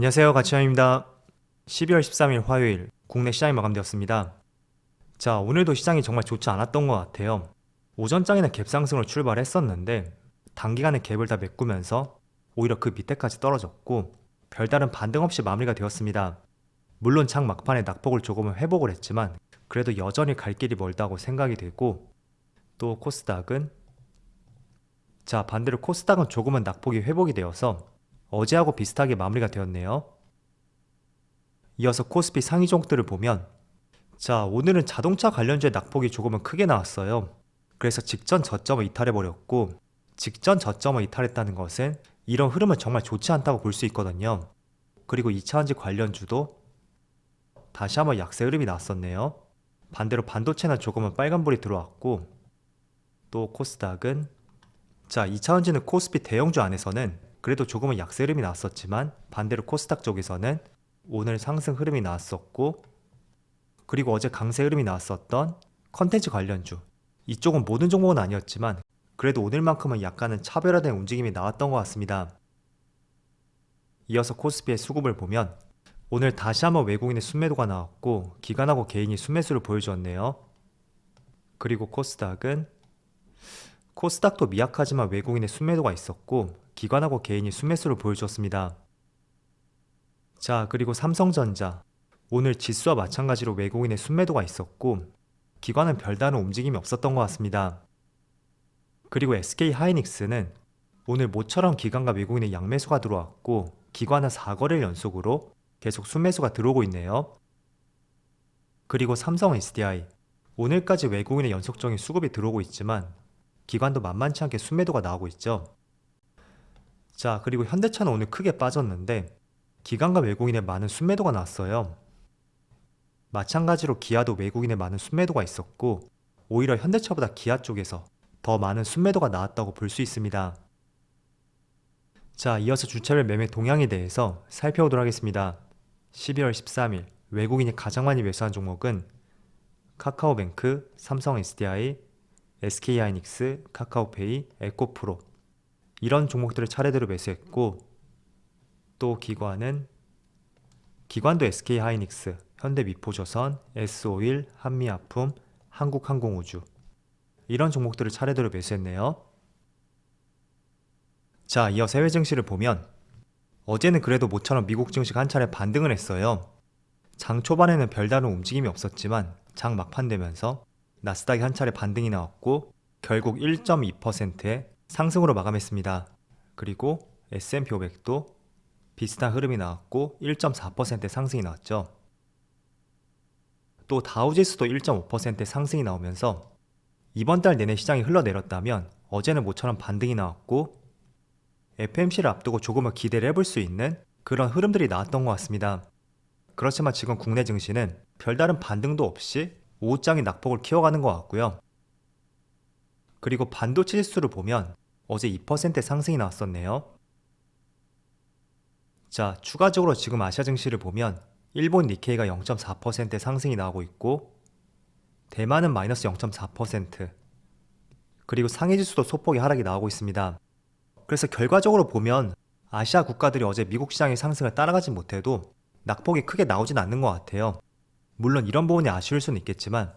안녕하세요. 가치현입니다. 12월 13일 화요일 국내 시장이 마감되었습니다. 자, 오늘도 시장이 정말 좋지 않았던 것 같아요. 오전장에는 갭상승으로 출발했었는데 단기간에 갭을 다 메꾸면서 오히려 그 밑에까지 떨어졌고 별다른 반등 없이 마무리가 되었습니다. 물론 장 막판에 낙폭을 조금은 회복을 했지만 그래도 여전히 갈 길이 멀다고 생각이 되고 또 코스닥은 자 반대로 코스닥은 조금은 낙폭이 회복이 되어서 어제하고 비슷하게 마무리가 되었네요. 이어서 코스피 상위 종목들을 보면 자 오늘은 자동차 관련주의 낙폭이 조금은 크게 나왔어요. 그래서 직전 저점을 이탈해 버렸고 직전 저점을 이탈했다는 것은 이런 흐름은 정말 좋지 않다고 볼 수 있거든요. 그리고 2차원지 관련주도 다시 한번 약세 흐름이 나왔었네요. 반대로 반도체는 조금은 빨간불이 들어왔고 또 코스닥은 자 2차원지는 코스피 대형주 안에서는 그래도 조금은 약세 흐름이 나왔었지만 반대로 코스닥 쪽에서는 오늘 상승 흐름이 나왔었고 그리고 어제 강세 흐름이 나왔었던 컨텐츠 관련주 이쪽은 모든 종목은 아니었지만 그래도 오늘만큼은 약간은 차별화된 움직임이 나왔던 것 같습니다. 이어서 코스피의 수급을 보면 오늘 다시 한번 외국인의 순매도가 나왔고 기관하고 개인이 순매수를 보여주었네요. 그리고 코스닥은 코스닥도 미약하지만 외국인의 순매도가 있었고 기관하고 개인이 순매수를 보여주었습니다. 자 그리고 삼성전자 오늘 지수와 마찬가지로 외국인의 순매도가 있었고 기관은 별다른 움직임이 없었던 것 같습니다. 그리고 SK 하이닉스는 오늘 모처럼 기관과 외국인의 양매수가 들어왔고 기관은 4거래일 연속으로 계속 순매수가 들어오고 있네요. 그리고 삼성 SDI 오늘까지 외국인의 연속적인 수급이 들어오고 있지만 기관도 만만치 않게 순매도가 나오고 있죠. 자 그리고 현대차는 오늘 크게 빠졌는데 기관과 외국인의 많은 순매도가 나왔어요. 마찬가지로 기아도 외국인의 많은 순매도가 있었고 오히려 현대차보다 기아 쪽에서 더 많은 순매도가 나왔다고 볼 수 있습니다. 자, 이어서 주차별 매매 동향에 대해서 살펴보도록 하겠습니다. 12월 13일 외국인이 가장 많이 매수한 종목은 카카오뱅크, 삼성 SDI, SK하이닉스, 카카오페이, 에코프로 이런 종목들을 차례대로 매수했고 또 기관은 기관도 SK하이닉스, 현대미포조선, S오일, 한미아품, 한국항공우주 이런 종목들을 차례대로 매수했네요. 자, 이어서 해외 증시를 보면 어제는 그래도 모처럼 미국 증시가 한 차례 반등을 했어요. 장 초반에는 별다른 움직임이 없었지만 장 막판 되면서 나스닥이 한 차례 반등이 나왔고 결국 1.2%의 상승으로 마감했습니다. 그리고 S&P 500도 비슷한 흐름이 나왔고 1.4%의 상승이 나왔죠. 또 다우지수도 1.5%의 상승이 나오면서 이번 달 내내 시장이 흘러내렸다면 어제는 모처럼 반등이 나왔고 FMC를 앞두고 조금은 기대를 해볼 수 있는 그런 흐름들이 나왔던 것 같습니다. 그렇지만 지금 국내 증시는 별다른 반등도 없이 오후장이 낙폭을 키워가는 것 같고요. 그리고 반도체 지수를 보면 어제 2%의 상승이 나왔었네요. 자, 추가적으로 지금 아시아 증시를 보면 일본 니케이가 0.4%의 상승이 나오고 있고 대만은 마이너스 0.4% 그리고 상해 지수도 소폭의 하락이 나오고 있습니다. 그래서 결과적으로 보면 아시아 국가들이 어제 미국 시장의 상승을 따라가지 못해도 낙폭이 크게 나오진 않는 것 같아요. 물론 이런 부분이 아쉬울 수는 있겠지만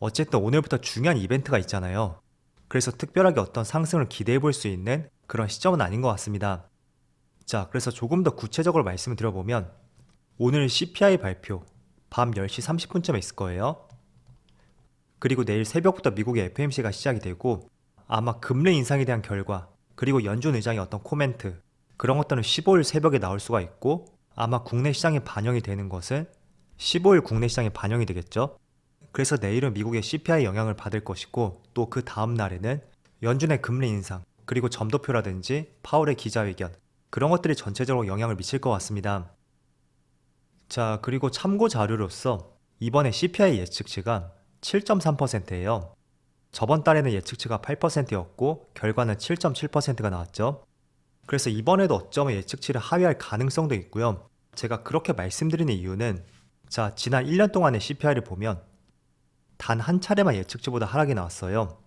어쨌든 오늘부터 중요한 이벤트가 있잖아요. 그래서 특별하게 어떤 상승을 기대해 볼 수 있는 그런 시점은 아닌 것 같습니다. 자, 그래서 조금 더 구체적으로 말씀을 드려보면 오늘 CPI 발표 밤 10시 30분쯤에 있을 거예요. 그리고 내일 새벽부터 미국의 FMC가 시작이 되고 아마 금리 인상에 대한 결과 그리고 연준 의장의 어떤 코멘트 그런 것들은 15일 새벽에 나올 수가 있고 아마 국내 시장에 반영이 되는 것은 15일 국내 시장에 반영이 되겠죠. 그래서 내일은 미국의 CPI 영향을 받을 것이고 또 그 다음 날에는 연준의 금리 인상 그리고 점도표라든지 파월의 기자회견 그런 것들이 전체적으로 영향을 미칠 것 같습니다. 자 그리고 참고 자료로서 이번에 CPI 예측치가 7.3%예요. 저번 달에는 예측치가 8%였고 결과는 7.7%가 나왔죠. 그래서 이번에도 어쩌면 예측치를 하회할 가능성도 있고요. 제가 그렇게 말씀드리는 이유는 자, 지난 1년 동안의 CPI를 보면 단 한 차례만 예측치보다 하락이 나왔어요.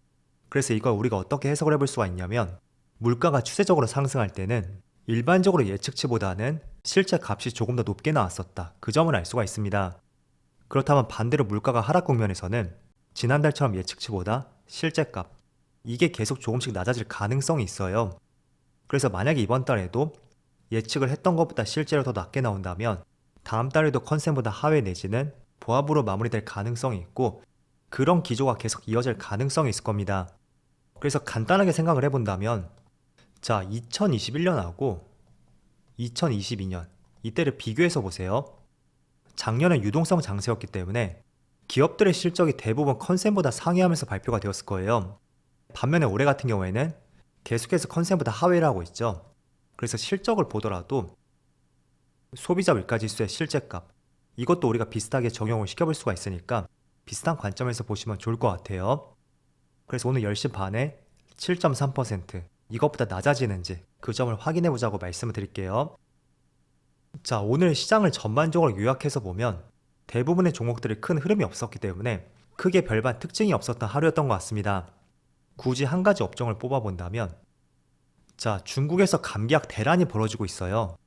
그래서 이걸 우리가 어떻게 해석을 해볼 수가 있냐면 물가가 추세적으로 상승할 때는 일반적으로 예측치보다는 실제 값이 조금 더 높게 나왔었다. 그 점을 알 수가 있습니다. 그렇다면 반대로 물가가 하락 국면에서는 지난달처럼 예측치보다 실제 값, 이게 계속 조금씩 낮아질 가능성이 있어요. 그래서 만약에 이번 달에도 예측을 했던 것보다 실제로 더 낮게 나온다면 다음 달에도 컨센보다 하회 내지는 보합으로 마무리될 가능성이 있고 그런 기조가 계속 이어질 가능성이 있을 겁니다. 그래서 간단하게 생각을 해본다면 자 2021년하고 2022년 이때를 비교해서 보세요. 작년은 유동성 장세였기 때문에 기업들의 실적이 대부분 컨센보다 상회하면서 발표가 되었을 거예요. 반면에 올해 같은 경우에는 계속해서 컨센보다 하회를 하고 있죠. 그래서 실적을 보더라도 소비자 물가지수의 실제값 이것도 우리가 비슷하게 적용을 시켜볼 수가 있으니까 비슷한 관점에서 보시면 좋을 것 같아요. 그래서 오늘 10시 반에 7.3% 이것보다 낮아지는지 그 점을 확인해 보자고 말씀을 드릴게요. 자, 오늘 시장을 전반적으로 요약해서 보면 대부분의 종목들이 큰 흐름이 없었기 때문에 크게 별반 특징이 없었던 하루였던 것 같습니다. 굳이 한 가지 업종을 뽑아본다면 자, 중국에서 감기약 대란이 벌어지고 있어요.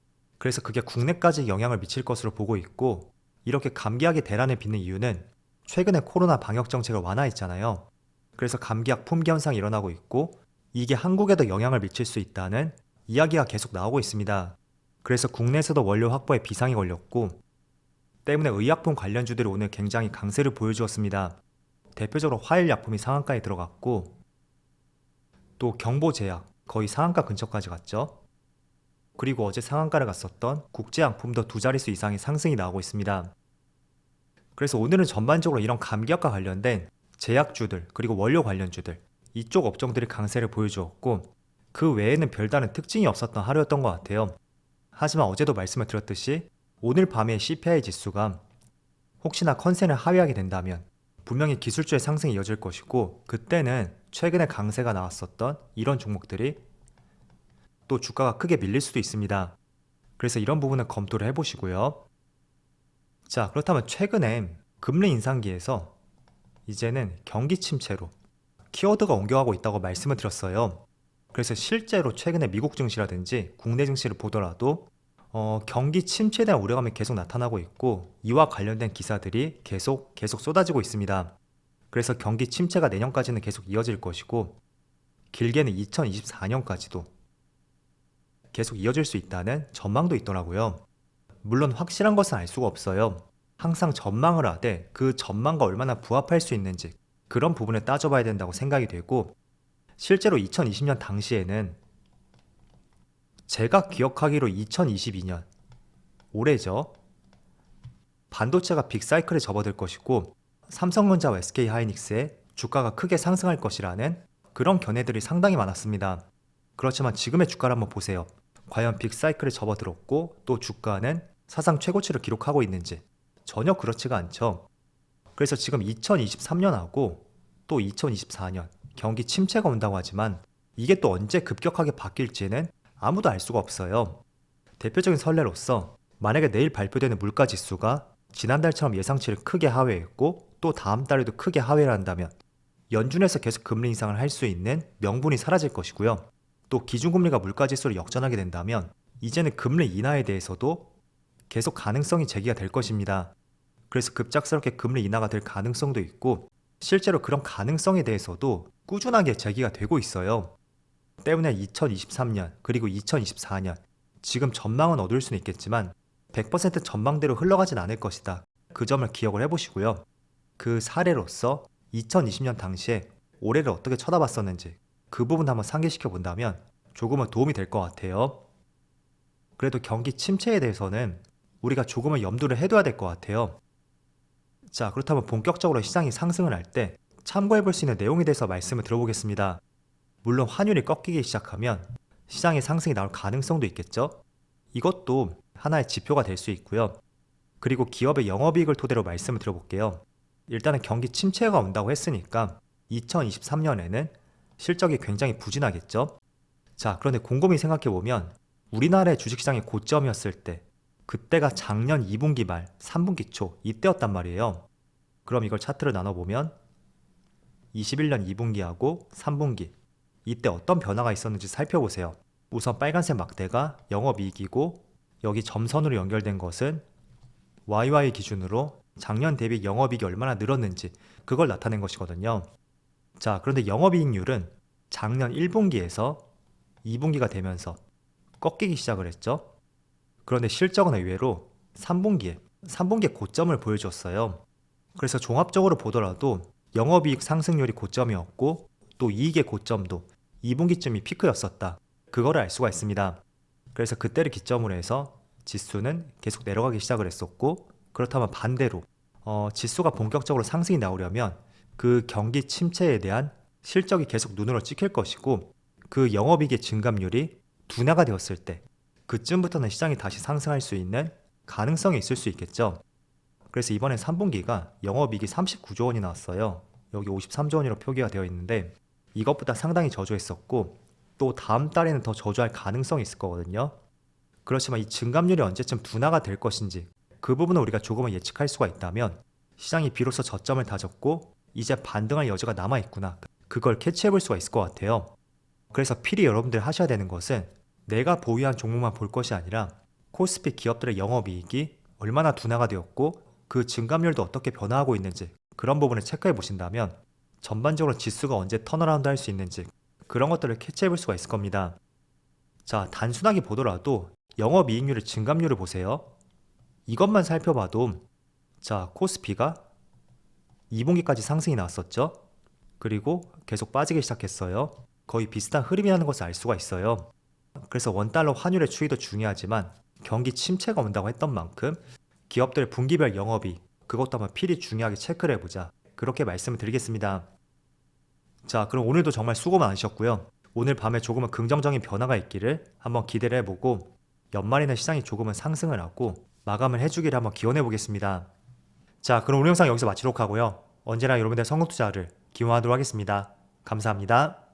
그래서 그게 국내까지 영향을 미칠 것으로 보고 있고 이렇게 감기약의 대란을 빚는 이유는 최근에 코로나 방역 정책을 완화했잖아요. 그래서 감기약 품귀 현상이 일어나고 있고 이게 한국에도 영향을 미칠 수 있다는 이야기가 계속 나오고 있습니다. 그래서 국내에서도 원료 확보에 비상이 걸렸고 때문에 의약품 관련주들이 오늘 굉장히 강세를 보여주었습니다. 대표적으로 화일약품이 상한가에 들어갔고 또 경보제약 거의 상한가 근처까지 갔죠. 그리고 어제 상한가를 갔었던 국제양품도 두 자릿수 이상의 상승이 나오고 있습니다. 그래서 오늘은 전반적으로 이런 감기약과 관련된 제약주들 그리고 원료 관련주들 이쪽 업종들이 강세를 보여주었고 그 외에는 별다른 특징이 없었던 하루였던 것 같아요. 하지만 어제도 말씀을 드렸듯이 오늘 밤에 CPI 지수가 혹시나 컨센을 하회하게 된다면 분명히 기술주의 상승이 이어질 것이고 그때는 최근에 강세가 나왔었던 이런 종목들이 또 주가가 크게 밀릴 수도 있습니다. 그래서 이런 부분은 검토를 해보시고요. 자, 그렇다면 최근에 금리 인상기에서 이제는 경기 침체로 키워드가 옮겨가고 있다고 말씀을 드렸어요. 그래서 실제로 최근에 미국 증시라든지 국내 증시를 보더라도 어, 경기 침체에 대한 우려감이 계속 나타나고 있고 이와 관련된 기사들이 계속 계속 쏟아지고 있습니다. 그래서 경기 침체가 내년까지는 계속 이어질 것이고 길게는 2024년까지도 계속 이어질 수 있다는 전망도 있더라고요. 물론 확실한 것은 알 수가 없어요. 항상 전망을 하되 그 전망과 얼마나 부합할 수 있는지 그런 부분을 따져봐야 된다고 생각이 되고 실제로 2020년 당시에는 제가 기억하기로 2022년 올해죠. 반도체가 빅사이클에 접어들 것이고 삼성전자와 SK 하이닉스의 주가가 크게 상승할 것이라는 그런 견해들이 상당히 많았습니다. 그렇지만 지금의 주가를 한번 보세요. 과연 빅사이클에 접어들었고 또 주가는 사상 최고치를 기록하고 있는지 전혀 그렇지가 않죠. 그래서 지금 2023년하고 또 2024년 경기 침체가 온다고 하지만 이게 또 언제 급격하게 바뀔지는 아무도 알 수가 없어요. 대표적인 선례로서 만약에 내일 발표되는 물가 지수가 지난달처럼 예상치를 크게 하회했고 또 다음 달에도 크게 하회를 한다면 연준에서 계속 금리 인상을 할 수 있는 명분이 사라질 것이고요. 또 기준금리가 물가 지수를 역전하게 된다면 이제는 금리 인하에 대해서도 계속 가능성이 제기가 될 것입니다. 그래서 급작스럽게 금리 인하가 될 가능성도 있고 실제로 그런 가능성에 대해서도 꾸준하게 제기가 되고 있어요. 때문에 2023년 그리고 2024년 지금 전망은 어두울 수는 있겠지만 100% 전망대로 흘러가진 않을 것이다. 그 점을 기억을 해보시고요. 그 사례로서 2020년 당시에 올해를 어떻게 쳐다봤었는지 그 부분 한번 상기시켜 본다면 조금은 도움이 될 것 같아요. 그래도 경기 침체에 대해서는 우리가 조금은 염두를 해둬야 될 것 같아요. 자, 그렇다면 본격적으로 시장이 상승을 할 때 참고해 볼 수 있는 내용에 대해서 말씀을 들어보겠습니다. 물론 환율이 꺾이기 시작하면 시장의 상승이 나올 가능성도 있겠죠. 이것도 하나의 지표가 될 수 있고요. 그리고 기업의 영업이익을 토대로 말씀을 드려볼게요. 일단은 경기 침체가 온다고 했으니까 2023년에는 실적이 굉장히 부진하겠죠. 자, 그런데 곰곰이 생각해보면 우리나라의 주식시장의 고점이었을 때 그때가 작년 2분기 말 3분기 초 이때였단 말이에요. 그럼 이걸 차트를 나눠보면 21년 2분기하고 3분기 이때 어떤 변화가 있었는지 살펴보세요. 우선 빨간색 막대가 영업이익이고 여기 점선으로 연결된 것은 YY 기준으로 작년 대비 영업이익이 얼마나 늘었는지 그걸 나타낸 것이거든요. 자, 그런데 영업이익률은 작년 1분기에서 2분기가 되면서 꺾이기 시작을 했죠. 그런데 실적은 의외로 3분기에 3분기에 고점을 보여줬어요. 그래서 종합적으로 보더라도 영업이익 상승률이 고점이었고 또 이익의 고점도 2분기쯤이 피크였었다. 그거를 알 수가 있습니다. 그래서 그때를 기점으로 해서 지수는 계속 내려가기 시작을 했었고 그렇다면 반대로 어, 지수가 본격적으로 상승이 나오려면 그 경기 침체에 대한 실적이 계속 눈으로 찍힐 것이고 그 영업이익의 증감률이 둔화가 되었을 때 그쯤부터는 시장이 다시 상승할 수 있는 가능성이 있을 수 있겠죠. 그래서 이번에 3분기가 영업이익이 39조 원이 나왔어요. 여기 53조 원으로 표기가 되어 있는데 이것보다 상당히 저조했었고 또 다음 달에는 더 저조할 가능성이 있을 거거든요. 그렇지만 이 증감률이 언제쯤 둔화가 될 것인지 그 부분을 우리가 조금은 예측할 수가 있다면 시장이 비로소 저점을 다졌고 이제 반등할 여지가 남아 있구나. 그걸 캐치해 볼 수가 있을 것 같아요. 그래서 필히 여러분들 하셔야 되는 것은 내가 보유한 종목만 볼 것이 아니라 코스피 기업들의 영업이익이 얼마나 둔화가 되었고 그 증감률도 어떻게 변화하고 있는지 그런 부분을 체크해 보신다면 전반적으로 지수가 언제 턴어라운드 할 수 있는지 그런 것들을 캐치해 볼 수가 있을 겁니다. 자, 단순하게 보더라도 영업이익률의 증감률을 보세요. 이것만 살펴봐도 자, 코스피가 2분기까지 상승이 나왔었죠. 그리고 계속 빠지기 시작했어요. 거의 비슷한 흐름이라는 것을 알 수가 있어요. 그래서 원달러 환율의 추이도 중요하지만 경기 침체가 온다고 했던 만큼 기업들의 분기별 영업이 그것도 한번 필히 중요하게 체크를 해보자. 그렇게 말씀을 드리겠습니다. 자, 그럼 오늘도 정말 수고 많으셨고요. 오늘 밤에 조금은 긍정적인 변화가 있기를 한번 기대를 해보고 연말에는 시장이 조금은 상승을 하고 마감을 해주기를 한번 기원해 보겠습니다. 자, 그럼 오늘 영상 여기서 마치도록 하고요. 언제나 여러분들의 성공 투자를 기원하도록 하겠습니다. 감사합니다.